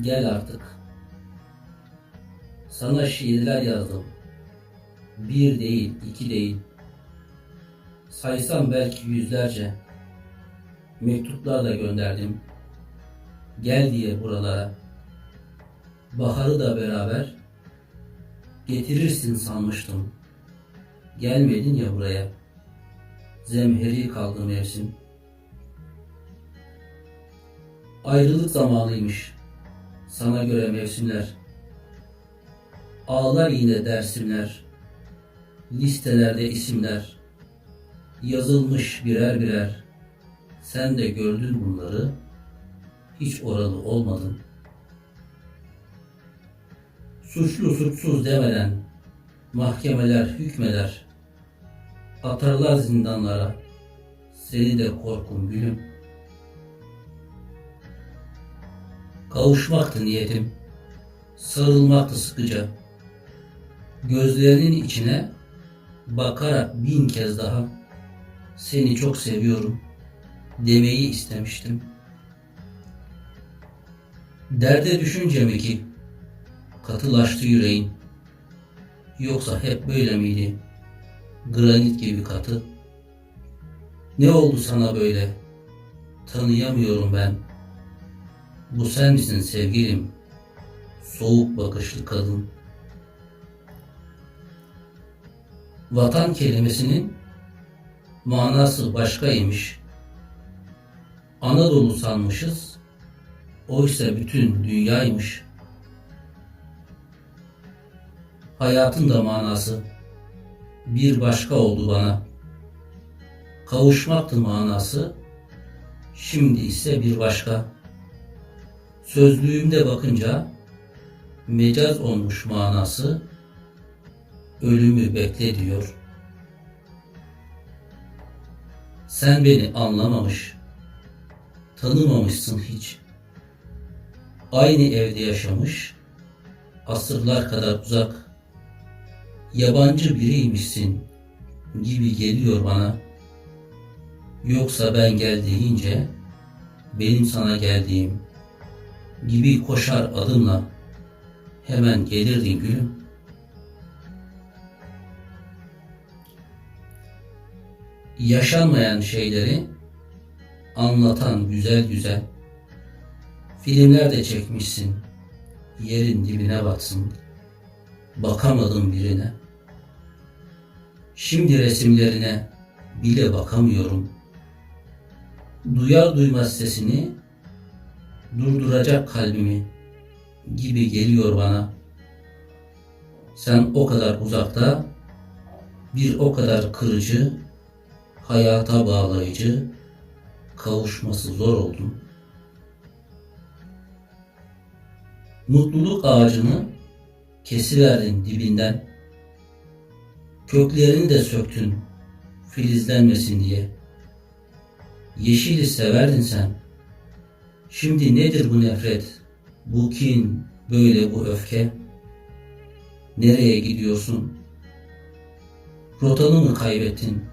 Gel artık. Sana şiirler yazdım. Bir değil, iki değil. Saysam belki yüzlerce. Mektuplar da gönderdim. Gel diye buralara. Baharı da beraber getirirsin sanmıştım. Gelmedin ya buraya. Zemheri kaldı mevsim. Ayrılık zamanıymış. Sana göre mevsimler. Ağlar yine dersimler. Listelerde isimler. Yazılmış birer birer. Sen de gördün bunları. Hiç oralı olmadın. Suçlu suçsuz demeden mahkemeler hükmeder. Atarlar zindanlara. Seni de korkun gülüm. Kavuşmaktı niyetim. Sarılmaktı sıkıca. Gözlerinin içine bakarak bin kez daha seni çok seviyorum demeyi istemiştim. Derde düşünce mi ki katılaştı yüreğin? Yoksa hep böyle miydi? Granit gibi katı. Ne oldu sana böyle? Tanıyamıyorum ben. Bu sen misin sevgilim? Soğuk bakışlı kadın. Vatan kelimesinin manası başkaymış. Anadolu sanmışız. Oysa bütün dünyaymış. Hayatın da manası bir başka oldu bana. Kavuşmaktı manası. Şimdi ise bir başka. Sözlüğümde bakınca mecaz olmuş manası ölümü bekle diyor. Sen beni anlamamış, tanımamışsın hiç. Aynı evde yaşamış, asırlar kadar uzak, yabancı biriymişsin gibi geliyor bana. Yoksa ben gel deyince benim sana geldiğim gibi koşar adımla hemen gelirdin gülüm. Yaşanmayan şeyleri anlatan güzel güzel filmler de çekmişsin. Yerin dibine batsın. Bakamadım birine. Şimdi resimlerine bile bakamıyorum. Duyar duymaz sesini durduracak kalbimi gibi geliyor bana. Sen o kadar uzakta, bir o kadar kırıcı, hayata bağlayıcı, kavuşması zor oldun. Mutluluk ağacını kesiverdin dibinden, köklerini de söktün filizlenmesin diye. Yeşili severdin sen, Şimdi nedir bu nefret, bu kin, böyle bu öfke? Nereye gidiyorsun? Rotanı mı kaybettin?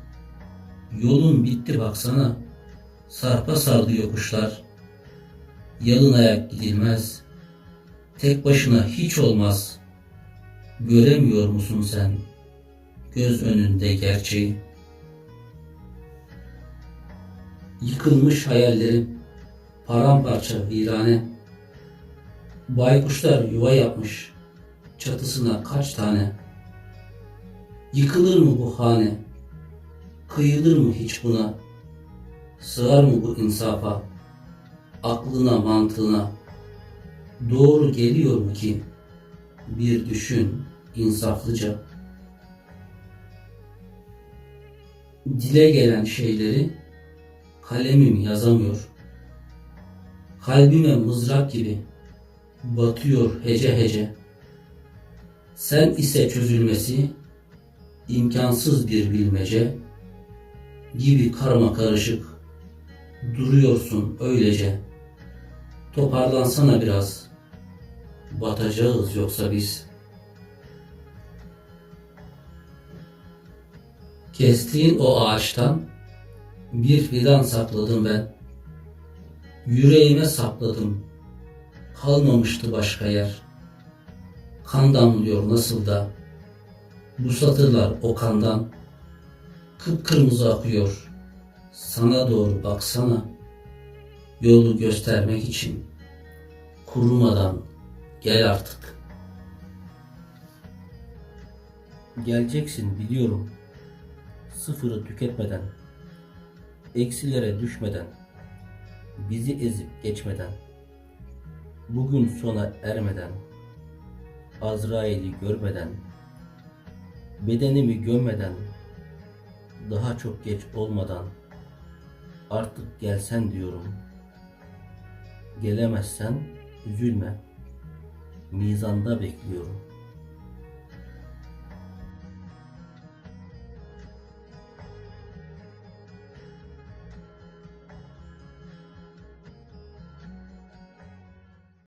Yolun bitti baksana. Sarpa sardı yokuşlar. Yalın ayak gidilmez. Tek başına hiç olmaz. Göremiyor musun sen? Göz önünde gerçeği. Yıkılmış hayallerim paramparça virane. Baykuşlar yuva yapmış çatısına kaç tane. Yıkılır mı bu hane? Kıyılır mı hiç buna? Sığar mı bu insafa? Aklına mantığına? Doğru geliyor mu ki? Bir düşün insaflıca. Dile gelen şeyleri kalemim yazamıyor.'' Kalbime mızrak gibi batıyor hece hece. Sen ise çözülmesi imkansız bir bilmece gibi karma karışık duruyorsun öylece. Toparlansana biraz. Batacağız yoksa biz. Kestiğin o ağaçtan bir fidan sakladım ben. Yüreğime sapladım. kalmamıştı başka yer. Kan damlıyor nasıl da, bu satırlar o kandan, kıpkırmızı akıyor. Sana doğru baksana, yolu göstermek için, kurumadan gel artık. Geleceksin biliyorum, sıfırı tüketmeden, eksilere düşmeden, bizi ezip geçmeden, bugün sona ermeden, Azrail'i görmeden, bedenimi gömmeden, daha çok geç olmadan, artık gelsen diyorum. Gelemezsen üzülme, mizanda bekliyorum.